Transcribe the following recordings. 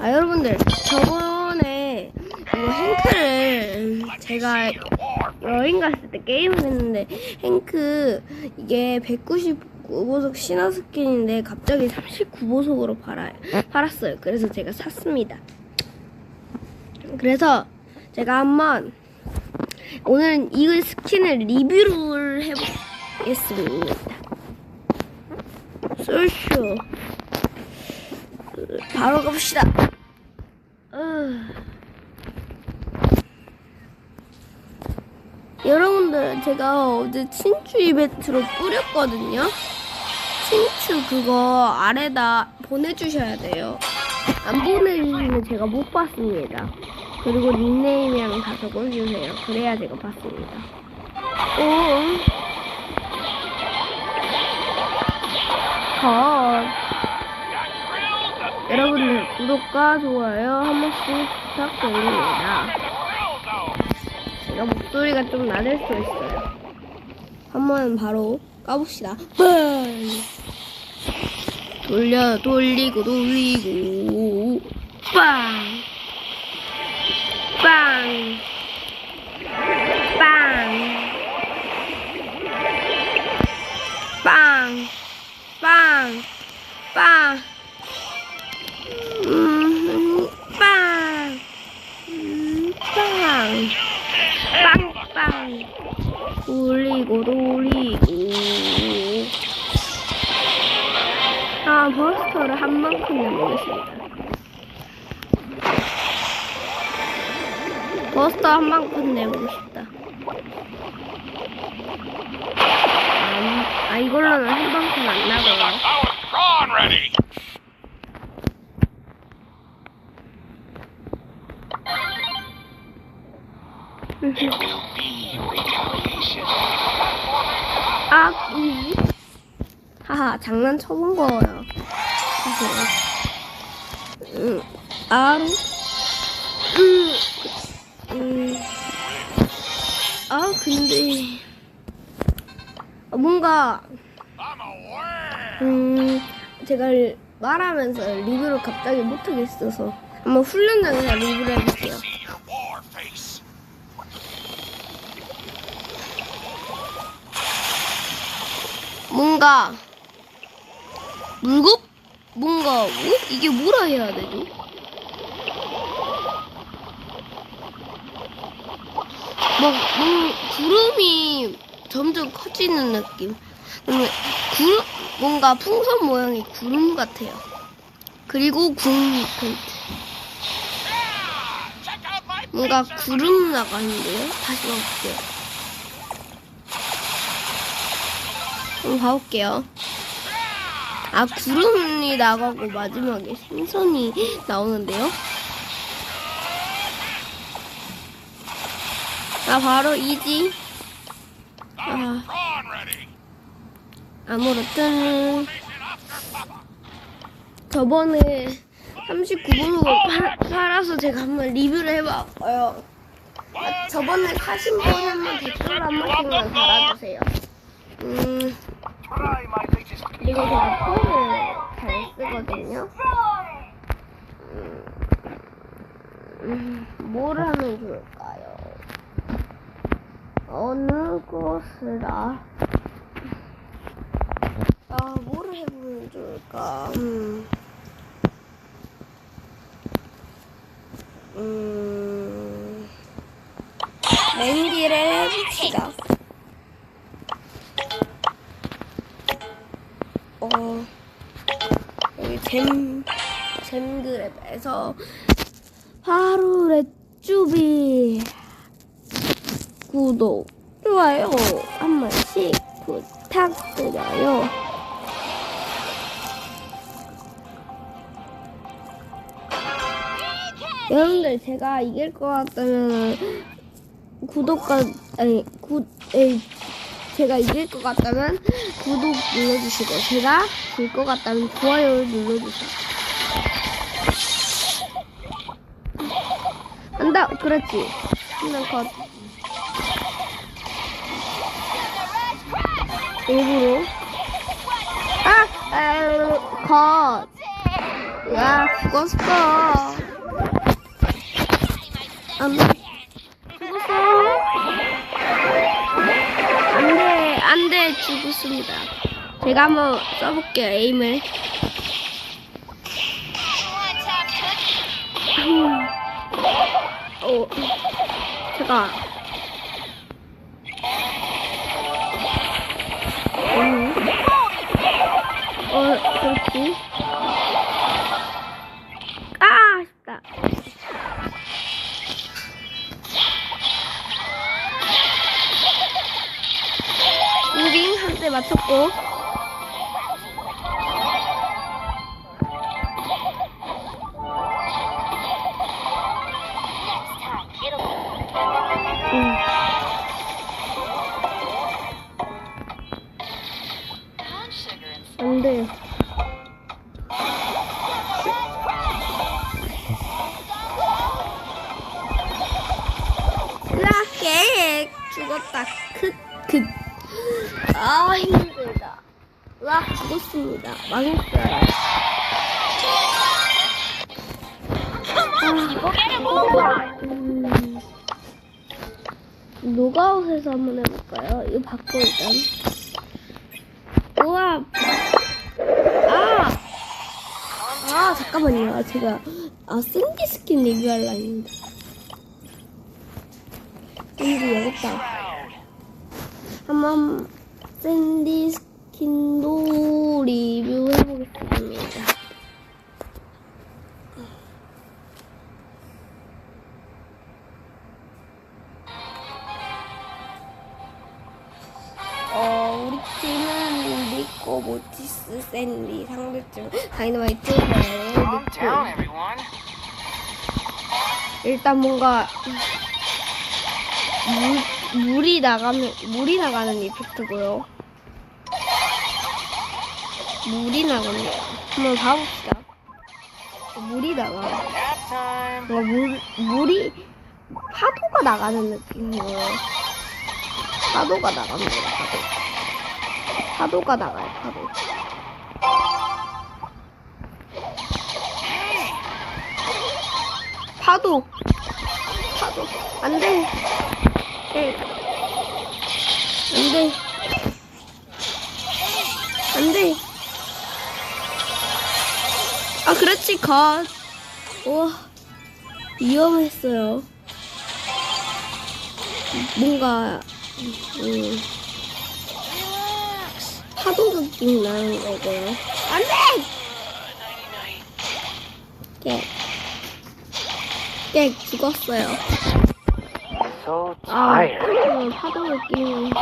아 여러분들 저번에 이거 행크를 제가 여행 갔을 때 게임을 했는데 행크 이게 199보석 신화 스킨인데 갑자기 39보석으로 팔아요. 팔았어요. 그래서 제가 샀습니다. 그래서 제가 한번 오늘은 이 스킨을 리뷰를 해보겠습니다. 솔쇼 바로 갑시다. 어. 여러분들 제가 어제 친추 이벤트로 뿌렸거든요. 친추 그거 아래다 보내주셔야 돼요. 안 보내주시면 제가 못 봤습니다. 그리고 닉네임이랑 다 적어주세요. 그래야 제가 봤습니다. 오. 컷. 여러분들 구독과 좋아요 한 번씩 부탁드립니다. 제가 목소리가 좀 낮을 수 있어요. 한번 바로 까봅시다. 빵! 돌려 돌리고 돌리고 빵! 빵! 빵! 빵! 빵! 빵! 돌리고 돌리고. 아 버스터를 한 만큼 내보겠습니다. 버스터 한 만큼 내보고 싶다. 아, 아 이걸로는 한 만큼 안 나가요. Prawn 아, 음. 하하, 장난쳐본 거예요. 음, 아, 음, 음. 아, 근데. 아, 뭔가. 음, 제가 말하면서 리뷰를 갑자기 못하겠어서. 한번 훈련장에서 리뷰를 해볼게요. 뭔가 물고 뭔가 뭐? 이게 뭐라 해야 되지? 막 뭔, 구름이 점점 커지는 느낌. 근데 구름 뭔가 풍선 모양의 구름 같아요. 그리고 구름 펜트. Check out my 뭔가 구름 나가는데요? 다시 가볼게요. 한번 가볼게요. 아, 구름이 나가고 마지막에 생선이 나오는데요? 아, 바로 이지. 아. 아무렇든 저번에 39분으로 팔아서 제가 한번 리뷰를 해봤어요. 아, 저번에 사신 분 한번 댓글 한 번씩만 달아주세요. 음, Try my latest 그리고 제가 폰을 잘 쓰거든요. 음, 음, 뭘 하면 좋을까요? 어느 곳으라? 아, 뭘 해보면 좋을까? 음, 음, 랜디를 해봅시다. 어, 여기 잼, 잼그랩에서 쭈비 구독, 좋아요 한 번씩 부탁드려요. 여러분들 제가 이길 것 같다면 구독과 아니 구 에이, 제가 이길 것 같다면 구독 눌러주시고 제가 질 것 같다면 좋아요 눌러주세요. 그렇지. 한번 컷. 일부러 아, 아 컷. 야 죽었어. 안 돼. 죽었어. 안 돼, 안 돼, 죽었습니다. 제가 한번 써볼게요, 에임을. 어, 제가. 음. 어, 그렇지. 아, 아쉽다. 무빙 한대 맞췄고. 죽었습니다. 망했어요. 아, 음, 노가웃에서 한번 해볼까요? 이거 바꿔 일단. 우와. 아! 아, 잠깐만요. 제가, 아, 샌디 스킨 리뷰하려 했는데. 샌디, 여깄다. 한번, 샌디 스킨 도 리뷰해보겠습니다. 어, 우리 팀은 니코, 모티스, 샌디, 상대팀, 다이너마이트, 네, everyone. 일단 뭔가 물, 물이 나가면 물이 나가는 이펙트고요. 물이 나가네요. 한번 봐봅시다. 물이 나가. 뭔가 물 물이 파도가 나가는 느낌이에요. 파도가 나갑니다. 파도. 파도가 나가요. 파도. 파도. 파도. 안 돼. 네. 안 돼. 아, 컷. 우와. 위험했어요. 뭔가, 음, 파도 느낌 나는 거고요. 안 돼! 깨. 깨, 죽었어요. So 아, tired. 어, 파도 느낌. 이,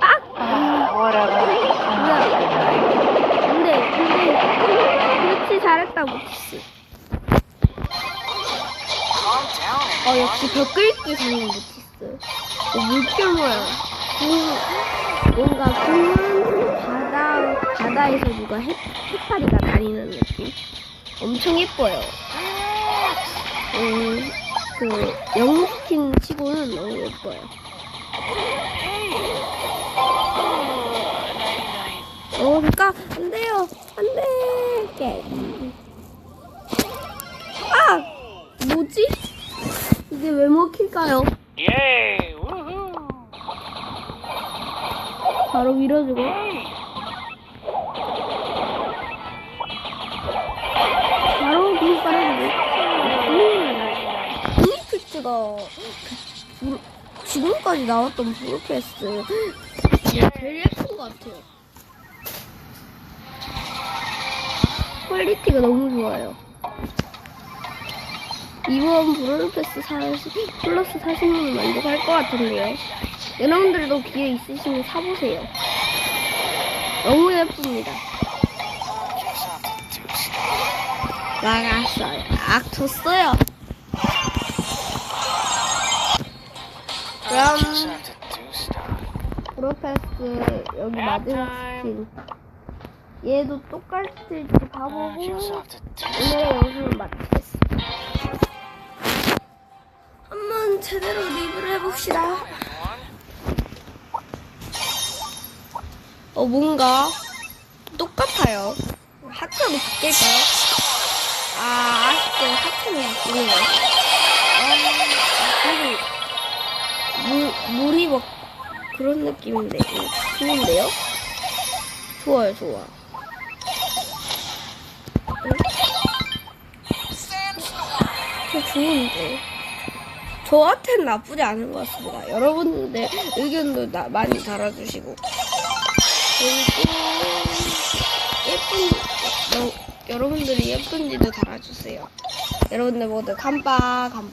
아! Whatever. 뭐야. 안 돼, 안 돼. 그렇지, 잘했다, 모티스. Calm down, 어. 역시 더 끓기 잘하는 모티스. 어, 물결 모양. 그, 뭔가 굵은 바다, 바다에서 누가 해, 해파리가 다니는 느낌. 엄청 예뻐요. 음, 그, 영스킨 치고는 너무 예뻐요. 어, 잠깐, 안 돼요. 안 돼. 깨. 아! 뭐지? 이게 왜 먹힐까요? Woohoo! 바로 밀어주고. 바로 물 빨아주고. 음. 유니피트가 그 물- 지금까지 나왔던 브로캐스 제일 예쁜 것 같아요. 퀄리티가 너무 좋아요. 이번 브로캐스 40, 플러스 40만 만족할 것 같은데요. 여러분들도 기회 있으시면 사보세요. 너무 예쁩니다. 나갔어요. 악 졌어요. 그럼. 프로패스 여기 마지막 스킨. 얘도 똑같을지 봐보고 do 오늘의. 영상을 마치겠습니다. 한번 제대로 리뷰를 해봅시다. 어 뭔가 똑같아요. 하트로 바뀔까요? 스타트로 바꾸는 거. 아, 그리고 물, 물이 막 그런 느낌인데 이거 좋은데요? 좋아요, 좋아. 저 좋은데. 저한테는 나쁘지 않은 것 같습니다. 여러분들 의견도 나, 많이 달아주시고. 그리고 예쁜, 여, 여러분들이 예쁜지도 달아주세요. 여러분들 모두 깜빡, 깜빡.